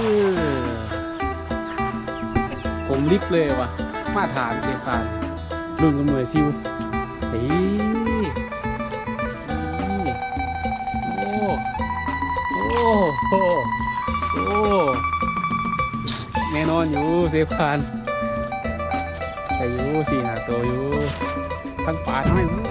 เออผมลิฟต์เลยว่ะ มาฐานเทียบคานรุ่นกับหน่วยซิวเฮ้ยนี่โอ้โอ้โหโอ้แน่นอนอยู่เซฟคานแต่อยู่สี่หาตัวอยู่ทั้งป่าทั้งไอ้โอ้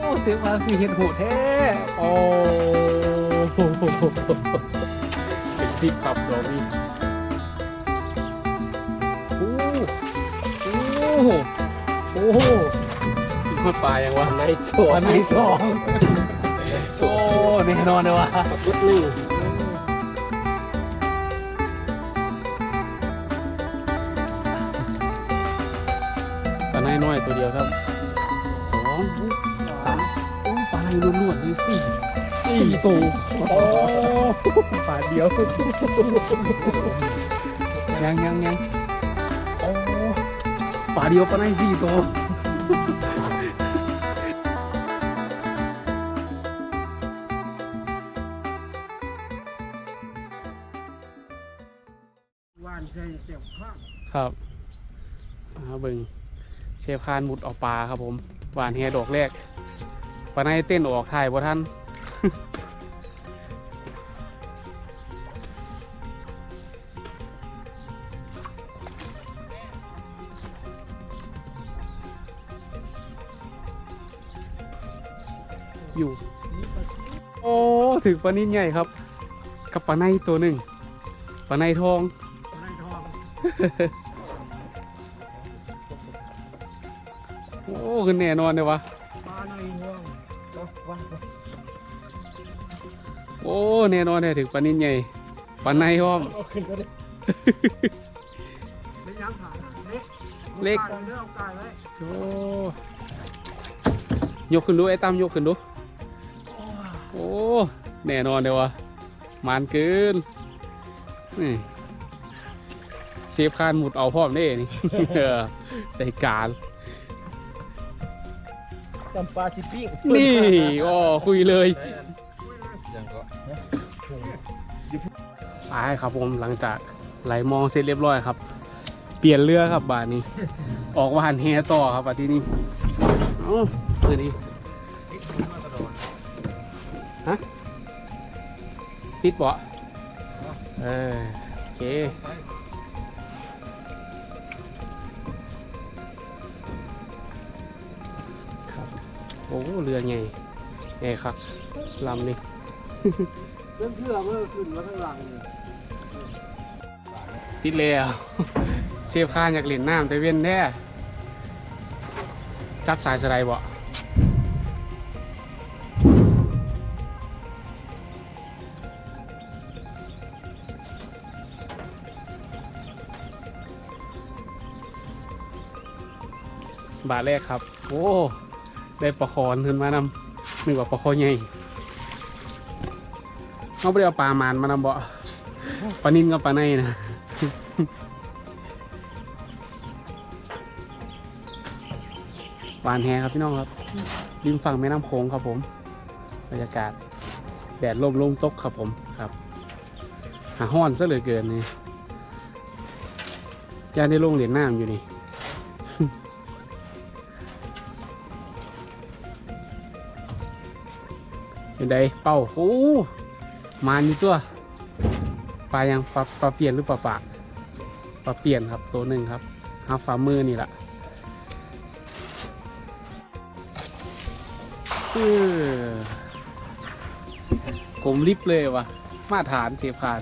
โอ้เซฟคานคือเห็ดโหดแท้โอ้โห เป็นซิปครับดอกนี้โอ้โอ้โอ้โหมันปลายังวะในสวนนไหนสองโอ้แน่นอนเลยวะรถหนึ่งปลาไหนน้อยตัวเดียวครับสองสามปลาไหนล้วนๆเลยสี่ สี่ตัวโอ้ปลาเดียว ยังยังยังโอ้ปลาเดียวปลาไหนสี่ตัวว่านใส่เต็มข้างครับเอาเบิ่งเชฟคานมุดออกปลาครับผมหวานแฮดอกแรกปลาในเต้นออกถ่ายบ่ท่าน อยู่ โอ้ถึงปลานิ่ใหญ่ครับ กับปลาในตัวหนึ่งปลาในทองในทอง โอ้คือแน่นอนเลยวะ แน่นอนเลยถึงปลานิ่ใหญ่ปลาในห้อมเอาขึ้นก็ได้ไม่ยั้งขาดเล็กเล็ก เลือกกายไว้โอ้ยกขึ้นดูไอ้ตั้มยกขึ้นดู โอ้แน่นอนเลยวะมานเกินนี่เซฟคานหมุดเอาพร้อมเด้นี่ เออได้การ จำปาชิปิ้งนี่อ๋อคุยเลยยั ไปครับผมหลังจากไหลมองเสร็จเรียบร้อยครับ เปลี่ยนเรือครับบาทนี้ ออกวานแฮต่อครับบาทที่นี่เอ้าเดี๋ยวนี้ฮะปิดเบาะเออโอเคครับโอ้เรือใหญ่ใหญ่ครับลำนี้เรื่องเชื่อเมื่อขึ้นมาข้างหลังเนี่ย ติดแล้ว เชฟข้าอยากเล่นน้ำแต่เว้นแน่จับสายสไลด์บ่บาทแรกครับ โอ้ ได้ปลาคอนขึ้นมานำนึกว่าปลาคอใหญ่เขาไม่ได้เอาปลามานมานำบ่ปลานิ่นกับปลาในนะ หวานแฮครับพี่น้องครับ ริมฝั่งแม่น้ำโขงครับผมบรรยากาศ แดดลมลมตกครับผมครับ หาห้อนซะเหลือเกินนี่ย่าได้ลงเหรียญน้ำอยู่นี่เป็นไดเป้าโอ้มาอยู่ตัวปลายังปลาปลาเปลี่ยนหรือปลาปาก ปลาเปลี่ยนครับตัวหนึ่งครับหาฝ่ามือร์นี่แหละเออกลมลิบเลยวะมาตรฐานเทพาน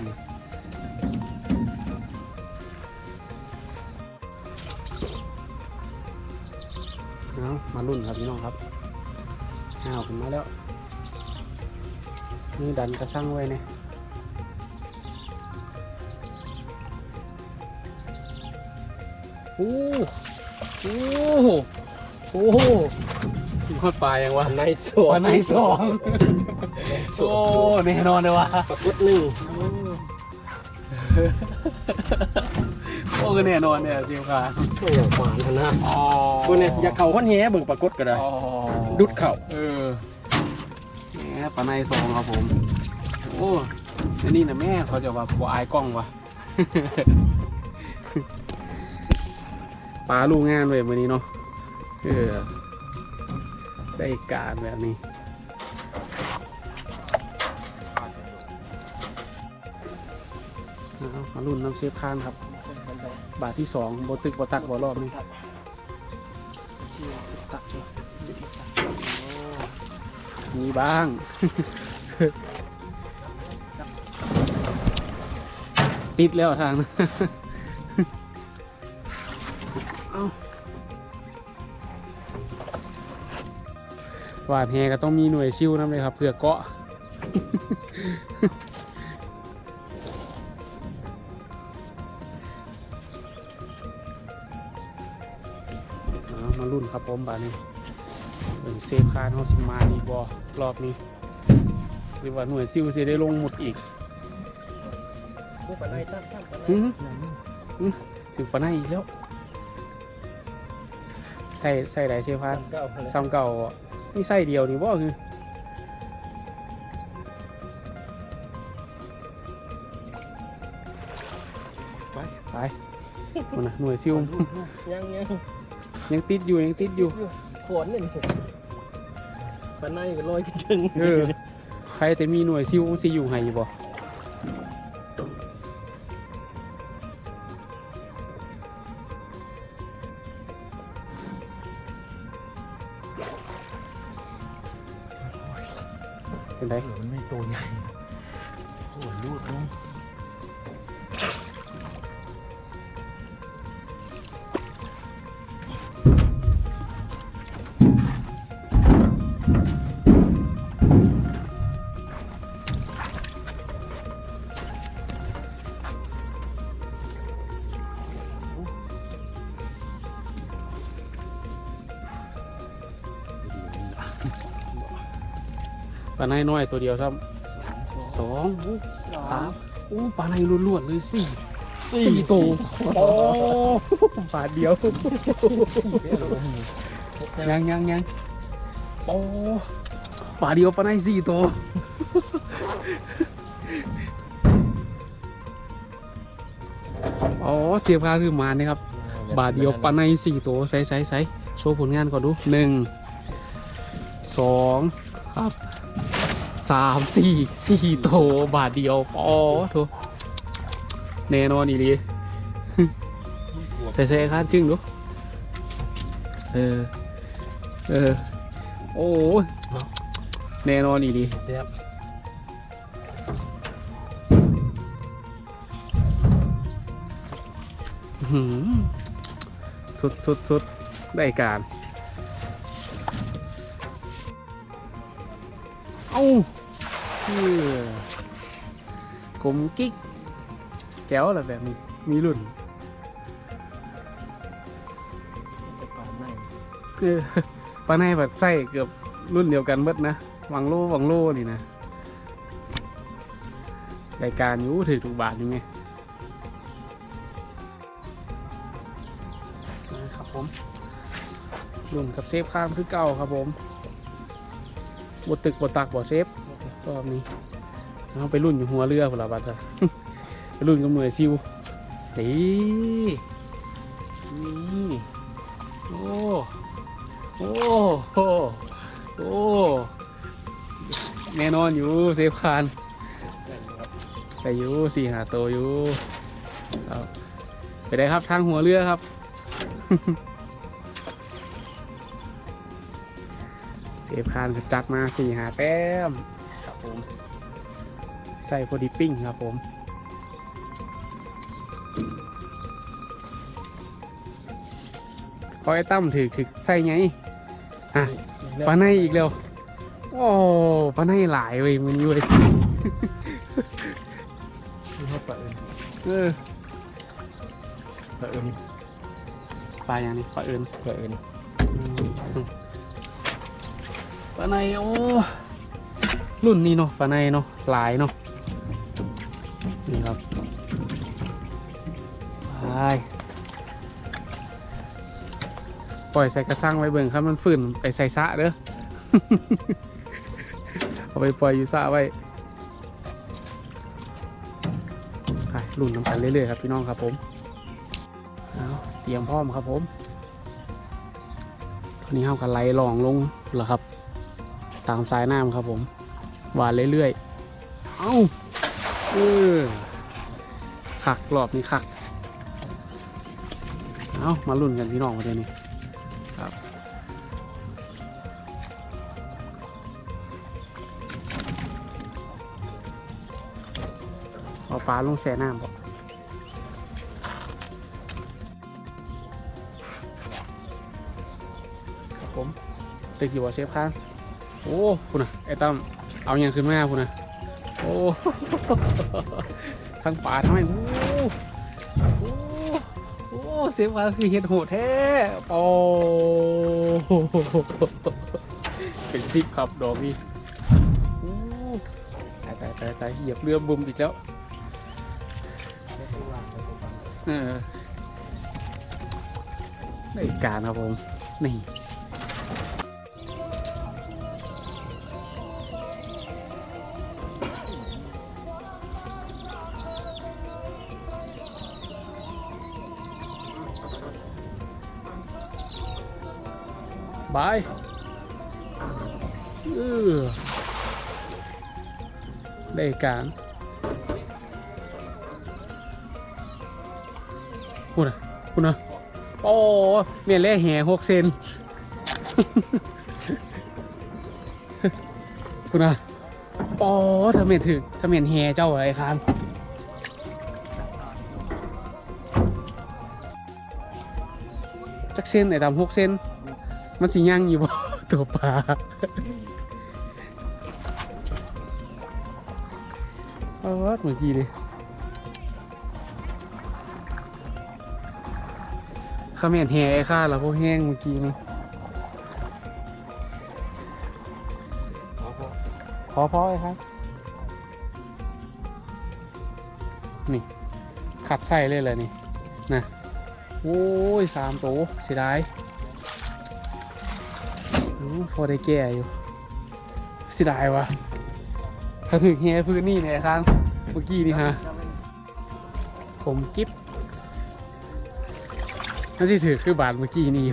เอามารุ่นครับพี่น้องครับห้าวขึ้นมาแล้ว นี่ดันกระช่งไว้เนี่ย อ้โอ้โอ้โหมันปลายังวะในสวนวันไหนสองโอ้แน่นอนเลยวะรถหนึ่งโอ้ก็แน่นอนเนี่ยจิวค่ะโอ้ยหวานนะอ๋อคนเนี่ยอยากเข่าข้อนแหเบิ่งปรากฏก็ได้ อ๋อดุดเข่าเออแหมปลาในสองครับผม โอ้อันนี้นะแม่เขาจะว่าบ่อายกล้องวะ ปลาลูกงานเลยวันนี้เนาะเออได้การแบบนี้มารุ่นน้ำเซฟคานครับ บาทที่สองบตึกบตักโบรอบนี้มีบ้างติดแล้วทางนั้น วานแฮก็ต้องมีหน่วยซิ่วน้ำเลยครับเพื่อเกาะเอามารุ่นครับผมบาดนี้เบิ่งเซฟคานเขาสิมาดีบอรอบนี้หรือว่าหน่วยซิ่วสิได้ลงหมดอีกพวกปลาไหลตั้งตั้งปลาไหลอื้อหือถึงปะไนอีกแล้วใส่ใส่ไหนเชฟคานเก้าเลยซ้ำเก่าอะ นี่ใส่เดียวนี่บ่คือไปไปมันนะหน่วยซิ่วยังยังยังติดอยู่ยังติดอยู่ขวนนี่ปลาไหลก็ลอยขึ้นถึงเออใครแต่มีหน่วยซิวสิอยู่ให้อยู่บ่ เป็นไรเดี๋ยมันไม่โตใหญ่โอ้ยรูดลง ปลาในน้อยตัวเดียวซ้ำสองอู้สามอู้ปลาในล้วนๆเลยสี่สี่ตัวโอ้บาทเดียวยังยังยังโอ้ปลาเดียวปลาในสี่ตัวอ๋อเจียบคาคือหมานี่ครับ บาทเดียวปลาในสี่ตัวใส่ใส่ใส่โชว์ผลงานก่อนดูหนึ่งสองครับ สามสี่สี่ตัวบาทเดียวอ๋อโถแน่นอนอีหลีใส่ใส่ข้างจึงดูเออเออโอ้ยแน่นอนอีหลีเดี๋ยวอื้อหือสุดสุดสุดได้การเอ้าเออ กลมกิ๊กแก้วอะไรแบบนี้ มีรุ่นคือปลาในแบบไส้เกือบรุ่นเดียวกันเบิดนะวังโลวังโลนี่นะรายการอยู่ถือถูกบาทอยู่ไงนะครับผมรุ่นกับเซฟข้ามคือเก่าครับผมบดตึกบดตักบดเซฟ รอบนี้เอาไปรุ่นอยู่หัวเรือพลบัดอะไปรุ่นกับหน่วยซิวนี่นี่โอ้โอ้โหโอ้แน่นอนอยู่เซฟคานไปอยู่สี่หาโตอยู่ครับไปได้ครับทางหัวเรือครับเซฟคานจัดมาสี่หาแต้ม ผมใส่พอดีปิ้งครับผมพอไอ้ตั้มถือถือใส่ไงปลาในอีกแล้ว โอ้ปลาในหลายเว้ยมันอยู่เลยนี่ให้ปลาเอิญเออปลาเอิญปลาอย่างนี้ปลาเอิญปลาเอิญปลาในโอ้ รุ่นนี้เนาะปลาในเนาะหลายเนาะนี่ครับไปปล่อยใส่กระซังไว้เบิ่งครับมันฝืนไปใส่สะเด้อเอาไปปล่อยอยู่สะไว้ไปรุ่นน้ำกันเรื่อยๆครับพี่น้องครับผมเอาเตรียมพร้อมครับผมตอนนี้เข้ากันไล่ลองลงแล้วครับ ตามสายน้ำครับผม หวานเรื่อยๆ เอ้าเออขักรอบนี้ขัก เอามาลุ้นกันพี่น้องประเดี๋ยวนี้ครับเอาปลาลงแช่น้ำบ่ครับผมตึกอยู่บ่เชฟข้างโอ้คุณนะไอ้ตั้ม เอาอย่างขึ้นมาคุณนะโอ้ทั้งป่าทั้งไอ้โอ้โอ้โอ้เสียงว่าคือเห็ดโหดแท้โอ้เป็นซิกครับดอกนี้โอ้ตายตายตายตายเหยียบเรือบุมอีกแล้วเออได้การครับผมนี่ บายเออได้การคุณนะคุณนะโอ้เมียนแร่แห่หกเซนคุณนะโอ้ทำเมียนถึงทำเมียนแห่เจ้าอะไรครับจักเซนไอ้ดำหกเซน มันสิย่างอยู่บ่ตัวปลาเอาวัดเมื่อกี้ดิเขาแม่นแห่ไอ้ข้าแล้วพวกแห้งเมื่อกี้นี่พอพอไอ้ครับ นี่ ขัดไส้เลยเลยนี่ นะ โอ้ยสามตัวเสียดายอืม พอได้แก่อยู่เสิดายวะถ้าถึงเฮพื้นนี่เนี่ยครับเมื่อกี้นี่ฮะ ผมกิฟน่าจะถือคือบาทเมื่อกี้นี่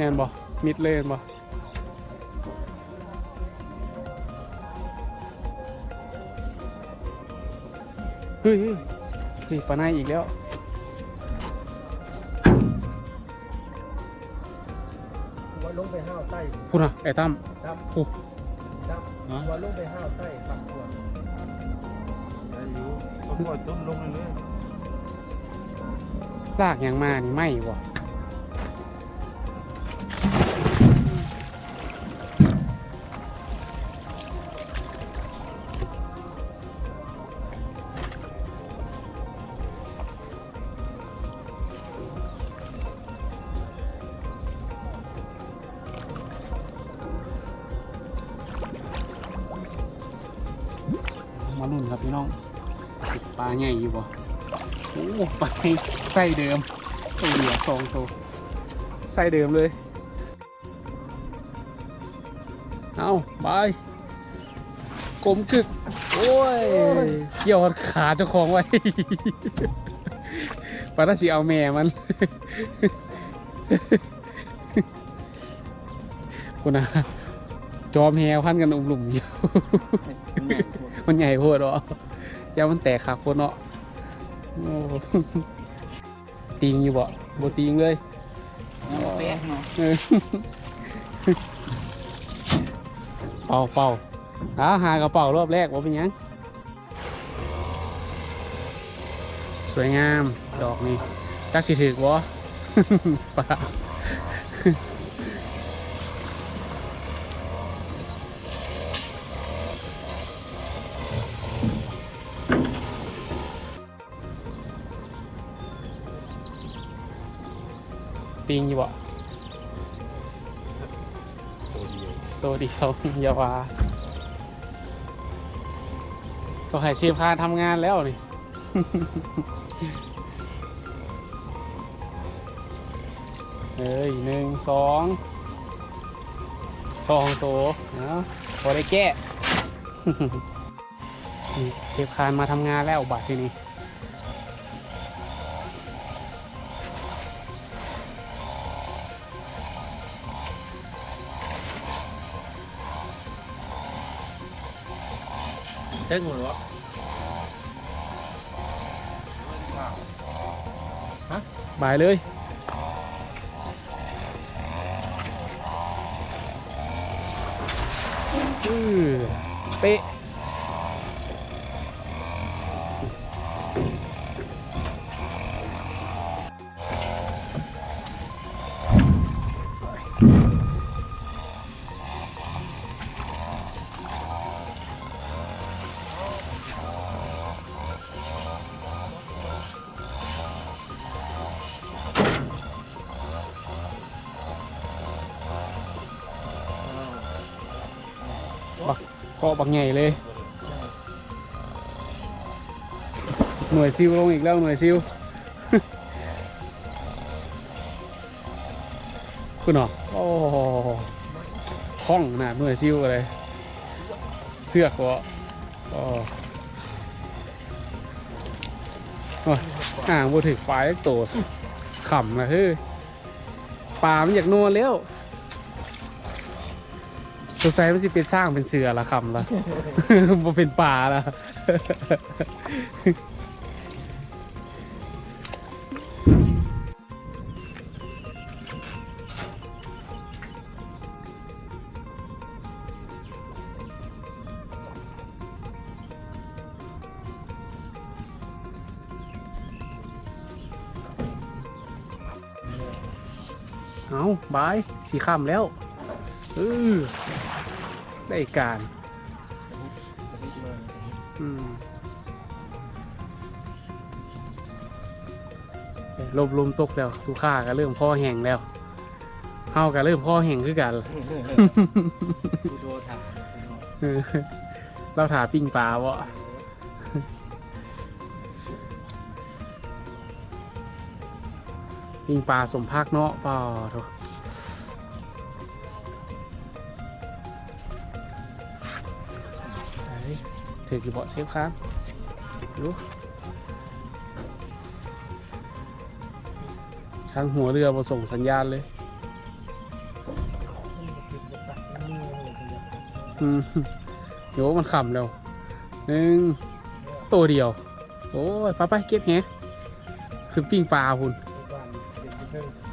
อืมแน่นบ่มิดเลยแม่นบ่เฮ้ยเฮ้ยเฮ้ยปลาในอีกแล้วว่าลงไปห้าวใต้พูดนะไอ้ตั้มครับโอ้ครับ ว่าลงไปห้าวใต้ฝั่งขวดอายุก็ปล่อยต้มลงเรื่อยลากหยังมานี่ไม่บ่ ใหญ่อยู่บ่โอ้ไปไส้เดิมตัวเดียวสองตัวไส้เดิมเลย เอาบายกลมกึก โอ้ยเกี่ยวขาเจ้าของไว้ปาราสีเอาแม่มันคุณนะจอมแฮวพันกันอุ้มหลุมอยู่ มันใหญ่โพดหรอ ยามันแตกขาโคตรเนาะโอ้ติงอยู่บ่บ่ติงเลยๆแป้งเนาะเออเป่าเป่าอาหากระเป๋ารอบแรกว่าเป็นหยัง สวยงาม ดอกนี้จักสิถือกวะปลา ติงอยู่บ่ตัวเดียวตัวเดียวอย่าว่าก็ให้เชฟคานทำงานแล้วนี่ เอ้ยหนึ่งสองสองตัวเอาพอได้แก้เชฟคานมาทำงานแล้วบาทที่นี่ เท่งหมดวะบายเลยเป๊ะ เกาะบักใหญ่เลย หน่วยซิลลงอีกแล้วหน่วยซิลคุณหรอโอ้คล่องนะหน่วยซิลอะไร เสือกวะโอ้โอ้ยอ่างบถึกไฟโตดขำนะเฮ้ยปลามันอยากนัวแล้ว สงสัยมันสิเป็นสร้างเป็นเสือละคำละบ่เป็นป่าละเอาบายสีข้ามแล้วเออ ได้การอืมลมลมตกแล้วลูกค้าก็เริ่มพ่อแห้งแล้วเฮาก็เริ่มพ่อแห้งคือกันกูโดนถามเออเราถาปิ้งปลาวะปิ้งปลาสมภาคเนาะเปล่าโถไห ถือกี่เบาะเชฟครับดูทางหัวเรือมาส่งสัญญาณเลยอืมโยมันขำแล้วหนึ่งตัวเดียว โอ้ยไปไปเก็บแฮะคือปิ้งปลาคุณ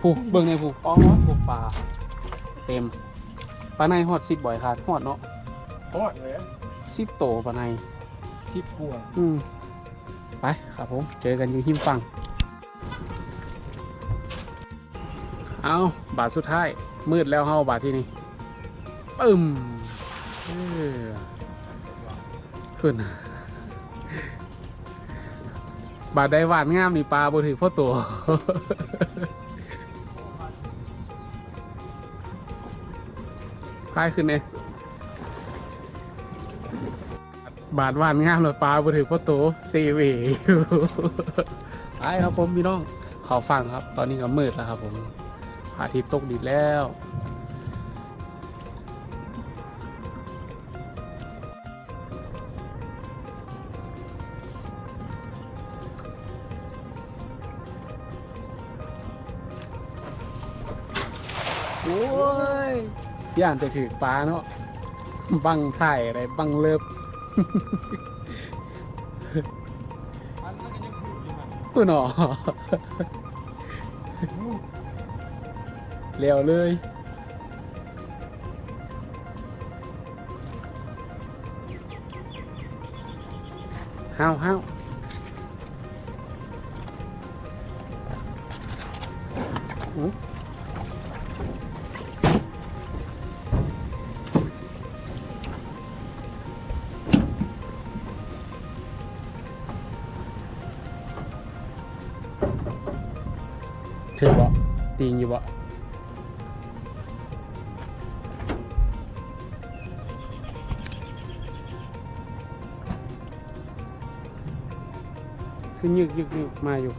ผูกเบิ่งในผูกอ๋อผูกปลา เต็มปลาในหอดสิบบ่อยขาดหอดเนาะทอดเลย สิบโตปลาในทิพพวงอืมไปครับผม เจอกันอยู่หิมฟัง เอาบาทสุดท้าย มืดแล้วเฮาบาทที่นี่ปึ้มเออขึ้น บาทได้หวานงามนี่ปลาบ่ถือพ่อตัวพายขึ้นเนี่ย บาทวานงามเลยปลาบ่ถือพ่อตัวเซเวอยู่ไปครับผมพี่น้องขอฟังครับ ตอนนี้ก็มืดแล้วครับผมอาทิตย์ตกดินแล้วโอ้ยย่านจะถือปลาเนาะบังไถ่ายอะไรบังเลิบ กูหนอเร็วเลยห้าวห้าวอู้ถือ ตีนอยู่วะคือยึกยึกยึกมาอยู่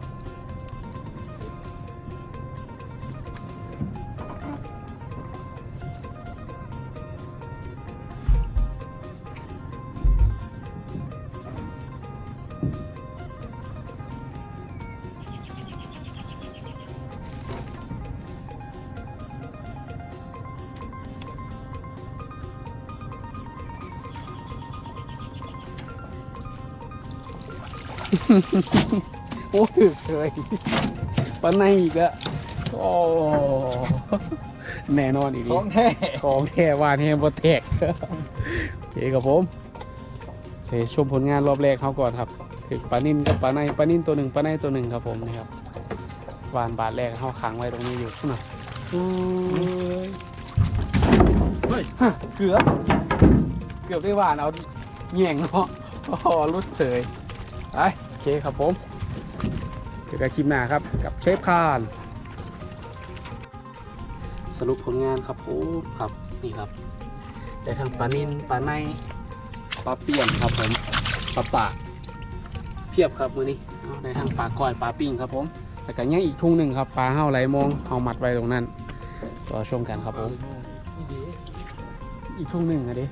โอ้ถือเฉยปานในอีกอะโอ้แน่นอนอีกของแท้ของแท้วานแฮมบอแตกโอเคครับผมเชชมผลงานรอบแรกเขาก่อนครับถึงปลานิ่นกับปลาในปลานิ่นตัวหนึ่งปลาในตัวหนึ่งครับผมนะครับวานบาทแรกเขาขังไว้ตรงนี้อยู่น่ะโอ้ยเฮ้ยฮะเกือบเกือบได้หวานเอาแย่งเนาะโอ้โหรุดเฉยไปโอ เคครับผมเจอกันคลิปหน้าครับกับเชฟคานสรุปผลงานครับผมครับนี่ครับ ได้ทั้งปลานินปลาในปลาเปี่ยนครับผมปลาปากเพียบครับมือนี้เอาได้ทั้งปลาก้อยปลาปิ้งครับผมแต่ก็ยังอีกทุ่งหนึ่งครับปลาเห่าไหลมองเอามัดไว้ตรงนั้นรอชมกันครับผมนี่ดีอีกทุ่งหนึ่งอะดิ